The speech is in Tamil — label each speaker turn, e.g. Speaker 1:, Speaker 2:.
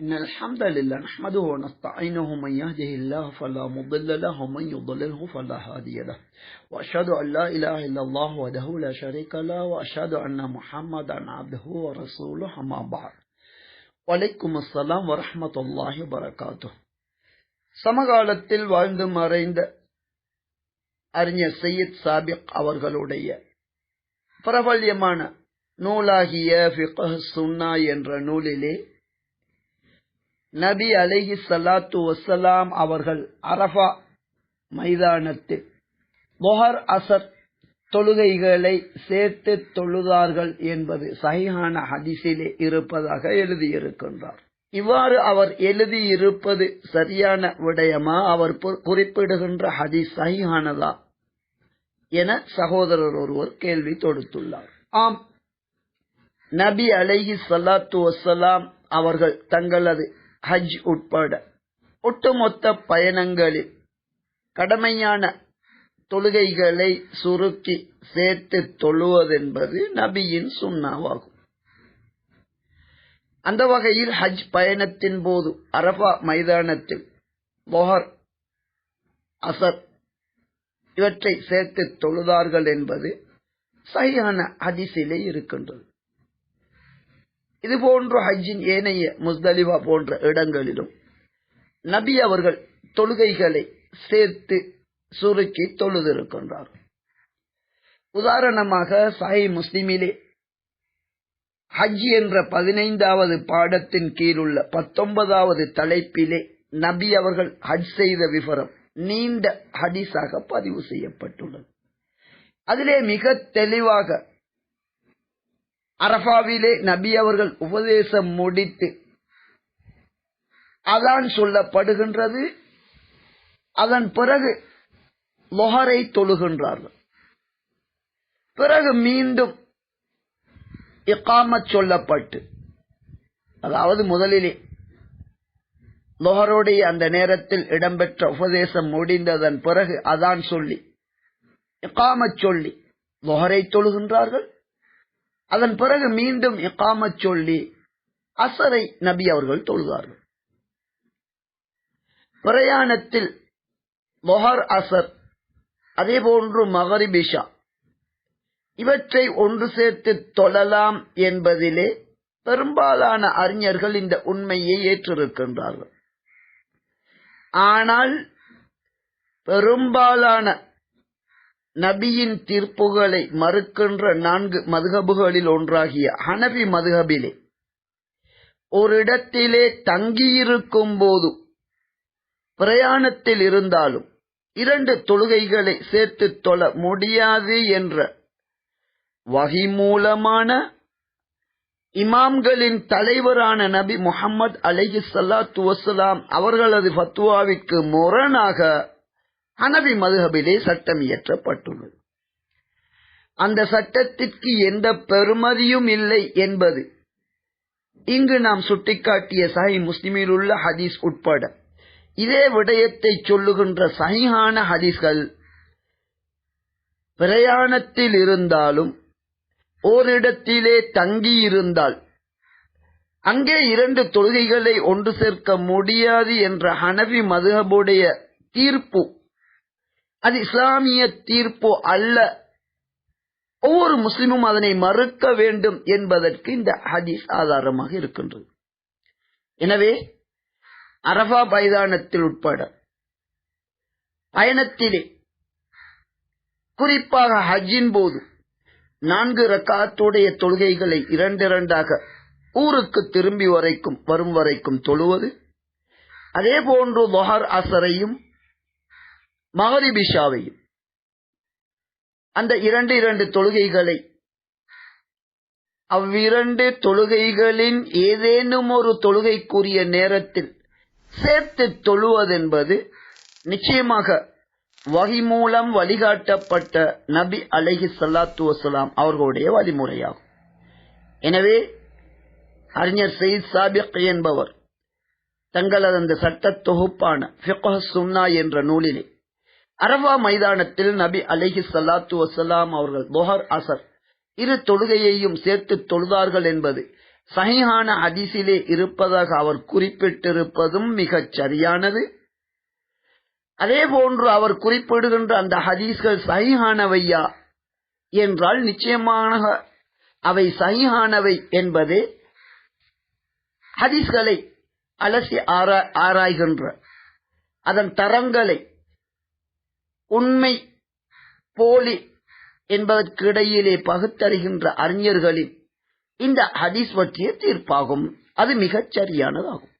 Speaker 1: إن الحمد لله نحمده ونستعينه من يهده الله فلا مضل له ومن يضلله فلا هادي له. وأشهد أن لا إله إلا الله وحده لا شريك له وأشهد أن محمدا عبده ورسوله أما بعد. وعليكم السلام ورحمة الله وبركاته. சமகாலத்தில் வாழ்ந்து மறைந்த அறிஞர் சையத் சாபிக் அவர்களுடைய பிரபல்யமான நூலாகிய فقه السنة என்ற நூலிலே நபி அலிஹி சலாத்து வசலாம் அவர்கள் அரஃபா மைதானத்தில் பொஹர் அசர் தொழுகைகளை சேர்த்து தொழுதார்கள் என்பது சகிஹான ஹதிசிலே இருப்பதாக எழுதியிருக்கின்றார். இவ்வாறு அவர் எழுதியிருப்பது சரியான விடயமா? அவர் குறிப்பிடுகின்ற ஹதீஸ் சகிஹானதா என சகோதரர் ஒருவர் கேள்வி தொடுத்துள்ளார். ஆம். நபி அலைஹி சலாத்து வசலாம் அவர்கள் தங்களது ஹஜ் உட்பட ஒட்டுமொத்த பயணங்களில் கடமையான தொழுகைகளை சுருக்கி சேர்த்து தொழுவதென்பது நபியின் சுண்ணாவாகும். அந்த வகையில் ஹஜ் பயணத்தின் போது அரபா மைதானத்தில் பொஹர் அசர் இவற்றை சேர்த்து தொழுதார்கள் என்பது சரியான அதிசிலே இருக்கின்றது. இது போன்ற ஹஜ்ஜின் ஏனைய முஸ்தலிபா போன்ற இடங்களிலும் நபி அவர்கள் தொழுகைகளை சேர்த்து சுருக்கி தொழுதிருக்கின்றார். உதாரணமாக சாஹி முஸ்லிமிலே ஹஜ் என்ற பதினைந்தாவது பாடத்தின் கீழுள்ள பத்தொன்பதாவது தலைப்பிலே நபி அவர்கள் ஹஜ் செய்த விவரம் நீண்ட ஹடிஸாக பதிவு செய்யப்பட்டுள்ளது. அதிலே மிக தெளிவாக அரபாவிலே நபி அவர்கள் உபதேசம் முடித்து அதான் சொல்லப்படுகின்றது. அதன் பிறகு லொஹரை தொழுகின்றார்கள். பிறகு மீண்டும் இக்காமத் சொல்லப்பட்டு அதாவது முதலிலே லொஹருடைய அந்த நேரத்தில் இடம்பெற்ற உபதேசம் முடிந்ததன் பிறகு அதான் சொல்லி இக்காமச் சொல்லி லொஹரை தொழுகின்றார்கள். அதன் பிறகு மீண்டும் இக்காம சொல்லி அசரை நபி அவர்கள் தொழுதார்கள். பிரயாணத்தில் மொஹர் அசர் அதே போன்று மகரிபிஷா இவற்றை ஒன்று சேர்த்து தொழலாம் என்பதிலே பெரும்பாலான அறிஞர்கள் இந்த உண்மையை ஏற்றிருக்கின்றார்கள். ஆனால் பெரும்பாலான நபியின் தீர்ப்புகளை மறுக்கின்ற நான்கு மதுகபுகளில் ஒன்றாகிய ஹனபி மதுகபிலே ஒரு இடத்திலே தங்கியிருக்கும் போது பிரயாணத்தில் இருந்தாலும் இரண்டு தொழுகைகளை சேர்த்து தொழ முடியாது என்ற வகை மூலமான இமாம்களின் தலைவரான நபி முகமது அலஹி சல்லாத்து வசலாம் அவர்களது ஃபத்துவாவிற்கு முரணாக ஹனபி மதுஹபிலே சட்டம் இயற்றப்பட்டுள்ளது. அந்த சட்டத்திற்கு எந்த பெருமதியும் இல்லை என்பது இங்கு நாம் சுட்டிக்காட்டிய சஹி முஸ்லிமில் உள்ள ஹதீஸ் உட்பட. இதே விடயத்தை சொல்லுகின்ற சஹிஹான ஹதீஸ்கள் பிரயாணத்தில் இருந்தாலும் ஓரிடத்திலே தங்கியிருந்தால் அங்கே இரண்டு தொழுகைகளை ஒன்று சேர்க்க முடியாது என்ற ஹனவி மதுகபுடைய தீர்ப்பு அது இஸ்லாமிய தீர்ப்பு அல்ல. ஒவ்வொரு முஸ்லிமும் அதனை மறுக்க வேண்டும் என்பதற்கு இந்த ஹதீஸ் ஆதாரமாக இருக்கின்றது. எனவே அரபா மைதானத்தில் உட்பட பயணத்திலே குறிப்பாக ஹஜ்ஜின் போது நான்கு ரக்காத்துடைய தொழுகைகளை இரண்டிரண்டாக ஊருக்கு திரும்பி வரைக்கும் வரும் வரைக்கும் தொழுவது அதே போன்று மொஹர் அசரையும் மகரிபிஷாவையும் அந்த இரண்டு இரண்டு தொழுகைகளை. அவ்விரண்டு தொழுகைகளின் ஏதேனும் ஒரு தொழுகைக்குரிய நேரத்தில் சேர்த்து தொழுவதென்பது நிச்சயமாக வகை மூலம் வழிகாட்டப்பட்ட நபி அலஹி சல்லாத்து வசலாம் அவர்களுடைய வழிமுறையாகும். எனவே அறிஞர் சயித் சாபிக் என்பவர் தங்களது அந்த சட்ட தொகுப்பான சுன்னா என்ற நூலிலே அரபா மைதானத்தில் நபி அலஹி சல்லாத்து வசலாம் அவர்கள் பொஹர் அசர் இரு தொழுகையையும் சேர்த்து தொழுதார்கள் என்பது சகிஹான அதிசிலே இருப்பதாக அவர் குறிப்பிட்டிருப்பதும் மிகச் சரியானது. அதே போன்று அவர் குறிப்பிடுகின்ற அந்த ஹதீஸ்கள் சகிஹானவையா என்றால் நிச்சயமாக அவை சகிஹானவை என்பதே ஹதீஸ்களை அலசி ஆராய்கின்ற அதன் தரங்களை உண்மை போலி என்பதற்கு இடையிலே பகுத்தறிகின்ற அறிஞர்களின் இந்த ஹதீஸ் பற்றிய தீர்ப்பாகும். அது மிகச் சரியானதாகும்